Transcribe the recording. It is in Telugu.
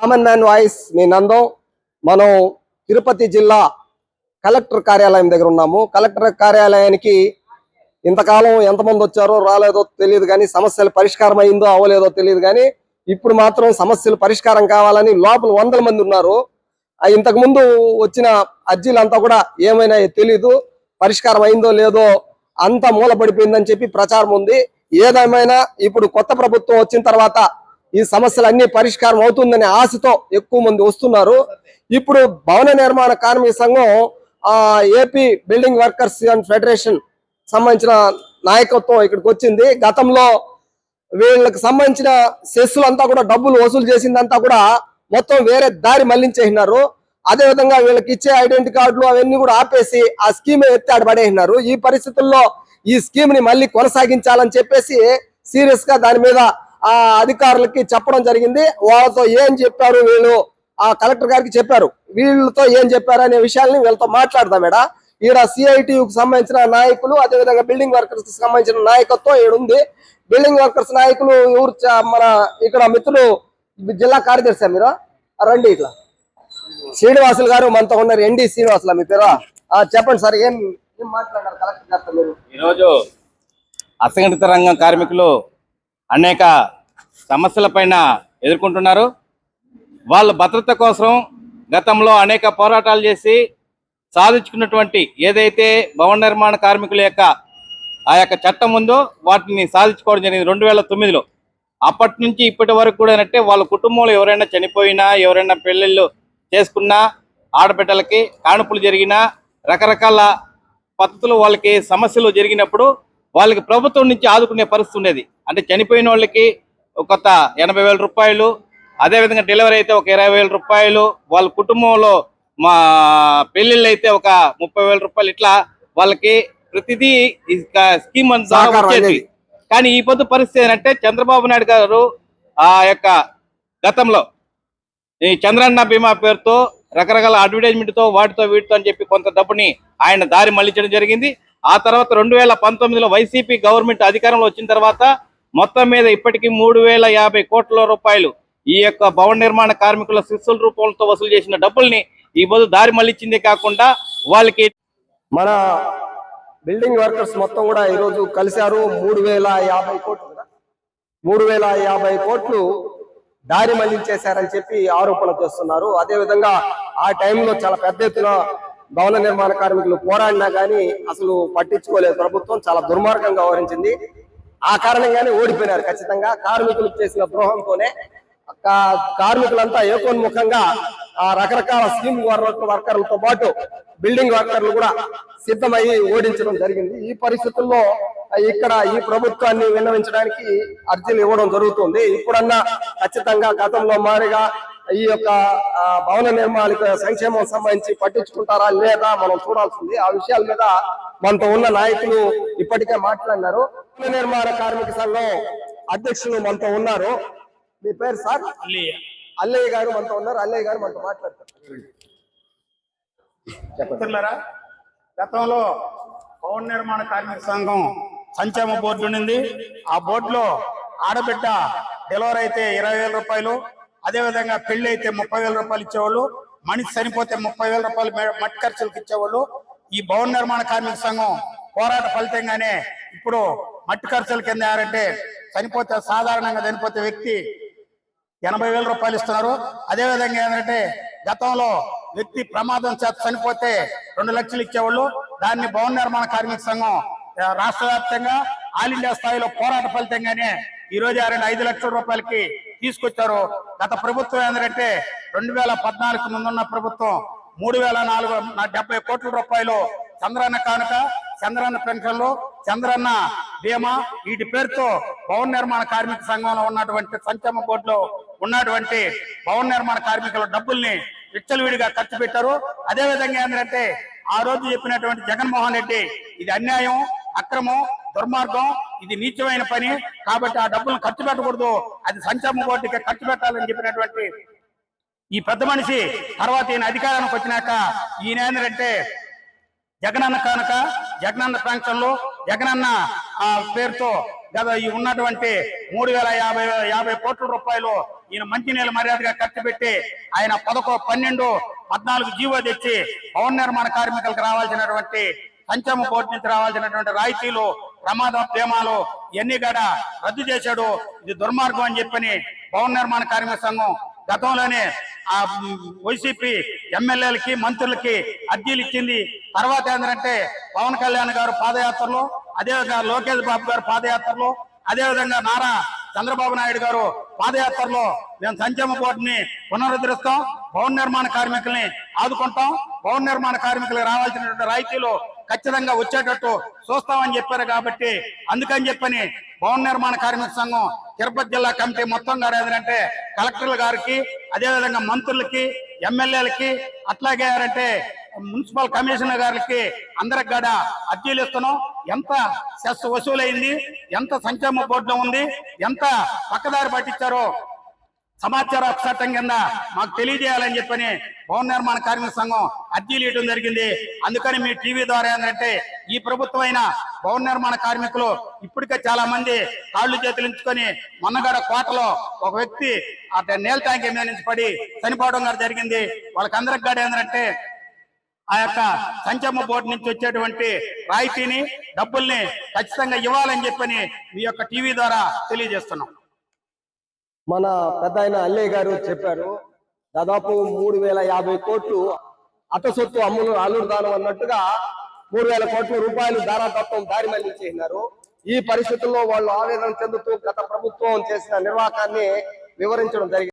కామన్ మ్యాన్ వాయిస్ మీ నందం. మనం తిరుపతి జిల్లా కలెక్టర్ కార్యాలయం దగ్గర ఉన్నాము. కలెక్టర్ కార్యాలయానికి ఇంతకాలం ఎంతమంది వచ్చారో రాలేదో తెలియదు కానీ సమస్యలు పరిష్కారం అయిందో అవ్వలేదో తెలియదు కానీ ఇప్పుడు మాత్రం సమస్యలు పరిష్కారం కావాలని లోపల వందల మంది ఉన్నారు. ఆ ఇంతకు ముందు వచ్చిన అర్జీలంతా కూడా ఏమైనా తెలియదు పరిష్కారం అయిందో లేదో అంతా మూలపడిపోయిందని చెప్పి ప్రచారం ఉంది. ఏదేమైనా ఇప్పుడు కొత్త ప్రభుత్వం వచ్చిన తర్వాత ఈ సమస్యలన్నీ పరిష్కారం అవుతుందనే ఆశతో ఎక్కువ మంది వస్తున్నారు. ఇప్పుడు భవన నిర్మాణ కార్మిక సంఘం ఆ AP building workers and federation సంబంధించిన నాయకత్వం ఇక్కడికి వచ్చింది. గతంలో వీళ్ళకి సంబంధించిన సెస్సులు అంతా కూడా డబ్బులు వసూలు చేసిందంతా కూడా మొత్తం వేరే దారి మళ్ళించేసినారు. అదే విధంగా వీళ్ళకి ఇచ్చే ఐడెంటిటీ కార్డులు అవన్నీ కూడా ఆపేసి ఆ స్కీమ్ ఎత్తాడు పడేసినారు ఈ పరిస్థితుల్లో ఈ స్కీమ్ని మళ్ళీ కొనసాగించాలని చెప్పేసి సీరియస్గా దాని మీద ఆ అధికారులకి చెప్పడం జరిగింది. వాళ్ళతో ఏం చెప్పారు వీళ్ళు? ఆ కలెక్టర్ గారికి చెప్పారు. వీళ్ళతో ఏం చెప్పారు అనే విషయాల్ని వీళ్ళతో మాట్లాడదాం మేడ. ఈడ సిఐటియుకి సంబంధించిన నాయకులు అదేవిధంగా బిల్డింగ్ వర్కర్స్కి సంబంధించిన నాయకత్వం ఈడుంది బిల్డింగ్ వర్కర్స్ నాయకులు ఊరు మన ఇక్కడ మిత్రులు జిల్లా కార్యదర్శి మీరు? రండి ఇట్లా. శ్రీనివాసులు గారు మనతో ఉన్నారు. ఎండి శ్రీనివాసులు మీ పేరు? ఆ, చెప్పండి సార్ ఏం ఏం మాట్లాడారు కలెక్టర్ గారితో మీరు? ఈరోజు అసంఘటిత రంగం కార్మికులు అనేక సమస్యలపైన ఎదుర్కొంటున్నారు. వాళ్ళ భద్రత కోసం గతంలో అనేక పోరాటాలు చేసి సాధించుకున్నటువంటి ఏదైతే భవన నిర్మాణ కార్మికుల యొక్క ఆ యొక్క చట్టం ఉందో వాటిని సాధించుకోవడం జరిగింది రెండు వేల తొమ్మిదిలో. అప్పటి నుంచి ఇప్పటి వరకు కూడా అంటే వాళ్ళ కుటుంబంలో ఎవరైనా చనిపోయినా ఎవరైనా పెళ్ళిళ్ళు చేసుకున్నా ఆడబిడ్డలకి కానుపులు జరిగినా రకరకాల పద్ధతులు వాళ్ళకి సమస్యలు జరిగినప్పుడు వాళ్ళకి ప్రభుత్వం నుంచి ఆదుకునే పరిస్థితి ఉండేది. అంటే చనిపోయిన వాళ్ళకి ఒక కొత్త ఎనభై వేల రూపాయలు అదేవిధంగా డెలివరీ అయితే ఒక ఇరవై వేల రూపాయలు వాళ్ళ కుటుంబంలో మా పెళ్ళిళ్ళు అయితే ఒక ముప్పై వేల రూపాయలు ఇట్లా వాళ్ళకి ప్రతిదీ స్కీమ్ వచ్చేది. కానీ ఈ పొద్దు పరిస్థితి ఏంటంటే చంద్రబాబు నాయుడు గారు ఆ యొక్క గతంలో ఈ చంద్రన్న బీమా పేరుతో రకరకాల అడ్వర్టైజ్మెంట్తో వాటితో వీటితో అని చెప్పి కొంత డబ్బుని ఆయన దారి మళ్ళించడం జరిగింది. ఆ తర్వాత రెండు వేల పంతొమ్మిదిలో వైసీపీ గవర్నమెంట్ అధికారంలో వచ్చిన తర్వాత మొత్తం మీద ఇప్పటికీ మూడు వేల యాభై కోట్ల రూపాయలు ఈ యొక్క భవన నిర్మాణ కార్మికుల శిస్సుల రూపంతో వసూలు చేసిన డబ్బుల్ని ఈ బదు దారి మళ్ళించిందే కాకుండా వాళ్ళకి మన బిల్డింగ్ వర్కర్స్ మొత్తం కూడా ఈరోజు కలిశారు. మూడు వేల యాభై కోట్లు మూడు వేల యాభై కోట్లు దారి మళ్ళించేశారని చెప్పి ఆరోపణ చేస్తున్నారు. అదే విధంగా ఆ టైంలో చాలా పెద్ద ఎత్తున భవన నిర్మాణ కార్మికులు పోరాడినా కానీ అసలు పట్టించుకోలేదు. ప్రభుత్వం చాలా దుర్మార్గంగా వ్యవహరించింది. ఆ కారణంగానే ఓడిపోయినారు ఖచ్చితంగా. కార్మికులకు చేసిన ద్రోహంతోనే కా- కార్మికులంతా ఏకోన్ముఖంగా ఆ రకరకాల స్కీమ్ వర్క్ వర్కర్లతో పాటు బిల్డింగ్ వర్కర్లు కూడా సిద్ధమయ్యి ఓడించడం జరిగింది. ఈ పరిస్థితుల్లో ఇక్కడ ఈ ప్రభుత్వాన్ని విన్నవించడానికి అర్జీలు ఇవ్వడం జరుగుతుంది. ఇప్పుడన్నా ఖచ్చితంగా గతంలో మారిగా ఈ యొక్క భవన నిర్మాణాలకు సంక్షేమం సంబంధించి పట్టించుకుంటారా లేదా మనం చూడాల్సింది. ఆ విషయాల మీద మనతో ఉన్న నాయకులు ఇప్పటికే మాట్లాడినారు. భవన నిర్మాణ కార్మిక సంఘం అధ్యక్షులు మనతో ఉన్నారు. మీ పేరు సార్? అల్లయ్య. గారు మనతో ఉన్నారు. అల్లయ్య గారు మనతో మాట్లాడతారు. మిత్రులారా గతంలో భవన నిర్మాణ కార్మిక సంఘం సంక్షేమ బోర్డు ఉండింది ఆ బోర్డులో ఆడబిడ్డ డెలివరీ అయితే ఇరవై వేల రూపాయలు అదే విధంగా పెళ్ళి అయితే ముప్పై వేల రూపాయలు ఇచ్చేవాళ్ళు మనిషి చనిపోతే ముప్పై వేల రూపాయలు మట్టి ఖర్చులకు ఇచ్చేవాళ్ళు. ఈ భవన నిర్మాణ కార్మిక సంఘం పోరాట ఫలితంగానే ఇప్పుడు మట్టి ఖర్చుల కింద ఎవరంటే చనిపోతే సాధారణంగా చనిపోతే వ్యక్తి ఎనభై వేల రూపాయలు ఇస్తున్నారు. అదే విధంగా ఏంటంటే గతంలో వ్యక్తి ప్రమాదం చేత చనిపోతే రెండు లక్షలు ఇచ్చేవాళ్ళు. దాన్ని భవన నిర్మాణ కార్మిక సంఘం రాష్ట్ర వ్యాప్తంగా ఆల్ ఇండియా స్థాయిలో పోరాట ఫలితంగానే ఈ రోజు రెండు ఐదు లక్షల రూపాయలకి తీసుకొచ్చారు గత ప్రభుత్వం ఏంటంటే రెండు వేల పద్నాలుగు ముందున్న ప్రభుత్వం మూడు వేల నాలుగు డెబ్బై కోట్ల రూపాయలు చంద్రన్న కానుక చంద్రన్న పెన్షన్లు చంద్రన్న బీమా వీటి పేరుతో భవన నిర్మాణ కార్మిక సంఘంలో ఉన్నటువంటి సంక్షేమ బోర్డులో ఉన్నటువంటి భవన నిర్మాణ కార్మికుల డబ్బుల్ని విచ్చలవిడిగా ఖర్చు పెట్టారు. అదేవిధంగా ఏంటంటే ఆ రోజు చెప్పినటువంటి జగన్మోహన్ రెడ్డి ఇది అన్యాయం. అక్రమం దుర్మార్గం ఇది నీచమైన పని. కాబట్టి ఆ డబ్బులను ఖర్చు పెట్టకూడదు. అది సంక్షేమ బోర్డుకి ఖర్చు పెట్టాలని చెప్పినటువంటి ఈ పెద్ద మనిషి తర్వాత ఈయన అధికారానికి వచ్చినాక ఈయన ఏంటంటే జగనన్న కానుక జగనన్న ప్రాంతంలో జగనన్న ఆ, పేరుతో గత ఈ ఉన్నటువంటి మూడు వేల యాభై యాభై కోట్ల రూపాయలు ఈయన మంచినీళ్ళ మర్యాదగా ఖర్చు పెట్టి ఆయన పదకొ పన్నెండు పద్నాలుగు జీవో తెచ్చి భవన నిర్మాణ కార్మికులకు రావాల్సినటువంటి పంచమ కోర్టు నుంచి రావాల్సినటువంటి రాయితీలు ప్రమాద ప్రేమాలు ఇవన్నీ కూడా రద్దు చేశాడు. ఇది దుర్మార్గం అని చెప్పని భవన నిర్మాణ కార్మిక సంఘం గతంలోనే ఆ వైసీపీ ఎమ్మెల్యేలకి మంత్రులకి అర్జీలు ఇచ్చింది. తర్వాత ఏంటంటే పవన్ కళ్యాణ్ గారు పాదయాత్రలో అదేవిధంగా లోకేష్ బాబు గారు పాదయాత్రలో అదేవిధంగా నారా చంద్రబాబు నాయుడు గారు పాదయాత్రలో మేము సంక్షేమ బోర్డుని పునరుద్ధరిస్తాం. భవన నిర్మాణ కార్మికుల్ని ఆదుకుంటాం. భవన నిర్మాణ కార్మికులకు రావాల్సినటువంటి రాయితీలు ఖచ్చితంగా వచ్చేటట్టు చూస్తామని చెప్పారు కాబట్టి అందుకని చెప్పని భవన నిర్మాణ కార్మిక సంఘం తిరుపతి జిల్లా కమిటీ మొత్తం గారు ఏంటంటే కలెక్టర్ల గారికి అదేవిధంగా మంత్రులకి ఎమ్మెల్యేలకి అట్లాగే అంటే మున్సిపల్ కమిషనర్ గారికి అందరికి కూడా అర్జీలు ఇస్తున్నాం. ఎంత సెస్ వసూలైంది ఎంత సంక్షేమ బోర్డులో ఉంది ఎంత పక్కదారి పట్టించారో సమాచార హక్కు చట్టం కింద మాకు తెలియజేయాలని చెప్పని భవన నిర్మాణ కార్మిక సంఘం అర్జీలు ఇవ్వడం జరిగింది. అందుకని మీ టీవీ ద్వారా ఏంటంటే ఈ ప్రభుత్వమైన భవన నిర్మాణ కార్మికులు ఇప్పటికే చాలా మంది కాళ్ళు చేతులు ఉంచుకొని మొన్నగడ కోటలో ఒక వ్యక్తి అక్కడ నేల ట్యాంక్ మీద నుంచి పడి చనిపోవడం గారు జరిగింది. వాళ్ళకందరికి కూడా ఏంటంటే ఆ యొక్క సంక్షేమ బోర్డు నుంచి వచ్చేటువంటి రాయితీని డబ్బుల్ని ఖచ్చితంగా ఇవ్వాలని చెప్పని మీ యొక్క టీవీ ద్వారా తెలియజేస్తున్నాం. మన పెద్ద ఆయన అల్లయ్య గారు చెప్పారు దాదాపు మూడు వేల యాభై కోట్లు అటసొత్తు అమ్ములు అల్లుడు దానం అన్నట్టుగా మూడు వేల కోట్ల రూపాయలు దారాదత్వం దారి మళ్ళించేసినారు. ఈ పరిస్థితుల్లో వాళ్ళు ఆవేదన చెందుతూ గత ప్రభుత్వం చేసిన నిర్వాహకాన్ని వివరించడం జరిగింది.